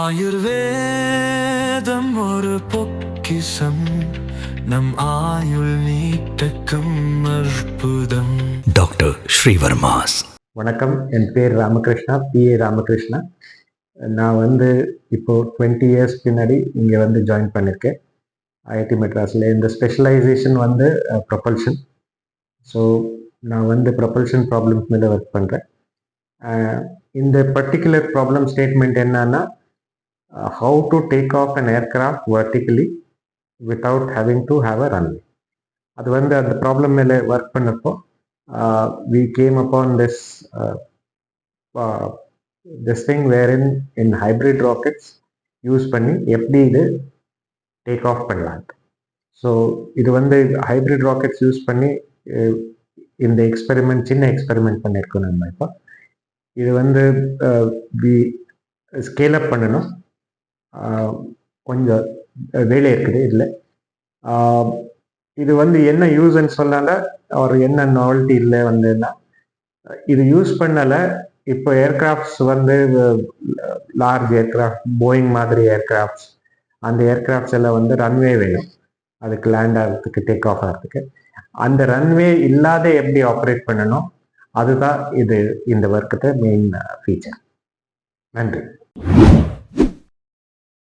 ஆயுர்வேதம் ஒரு பொக்கிசம் நம் ஆயுள் நீட்டக்கும் அற்புதம். டாக்டர் ஸ்ரீவர்மாஸ். வணக்கம். என் பேர் ராமகிருஷ்ணா பிஏ ராமகிருஷ்ணா. நான் வந்து இப்போ டுவெண்ட்டி இயர்ஸ் பின்னாடி இங்கே வந்து ஜாயின் பண்ணியிருக்கேன் ஐஐடி மெட்ராஸில். இந்த ஸ்பெஷலைசேஷன் வந்து ப்ரொபல்ஷன். ஸோ நான் வந்து ப்ரொபல்ஷன் ப்ராப்ளம்ஸ் மேலே ஒர்க் பண்ணுறேன் இந்த பர்டிகுலர் ப்ராப்ளம் ஸ்டேட்மெண்ட் என்னன்னா how to take off an aircraft vertically without having to have a runway அது வந்து அந்த ப்ராப்ளம் மேலே ஒர்க் பண்ணப்போ uh, we came upon this uh, uh, this thing wherein in hybrid rockets use பண்ணி எப்படி இது take off பண்ணலாம் so இது வந்து ஹைப்ரிட் ராக்கெட்ஸ் யூஸ் பண்ணி uh, இந்த எக்ஸ்பெரிமெண்ட் சின்ன எக்ஸ்பெரிமெண்ட் பண்ணியிருக்கோம் நம்ம இப்போ இது வந்து வி ஸ்கேல் அப் பண்ணணும் uh, கொஞ்சம் வேலை இருக்குது இதில் இது வந்து என்ன யூஸ்ன்னு சொன்னால ஒரு என்ன நாவல்ட்டி இல்லை வந்துன்னா இது யூஸ் பண்ணலை. இப்போ ஏர்கிராஃப்ட்ஸ் வந்து லார்ஜ் ஏர்கிராஃப்ட் போயிங் மாதிரி ஏர்கிராஃப்ட்ஸ் அந்த ஏர்கிராஃப்ட்ஸ் எல்லாம் வந்து ரன்வே வேணும். அதுக்கு லேண்ட் ஆகிறதுக்கு டேக் ஆஃப் ஆகிறதுக்கு. அந்த ரன்வே இல்லாத எப்படி ஆப்ரேட் பண்ணணும்? அதுதான் இது இந்த ஒர்க்கத்தை மெயின் ஃபீச்சர் நன்றி.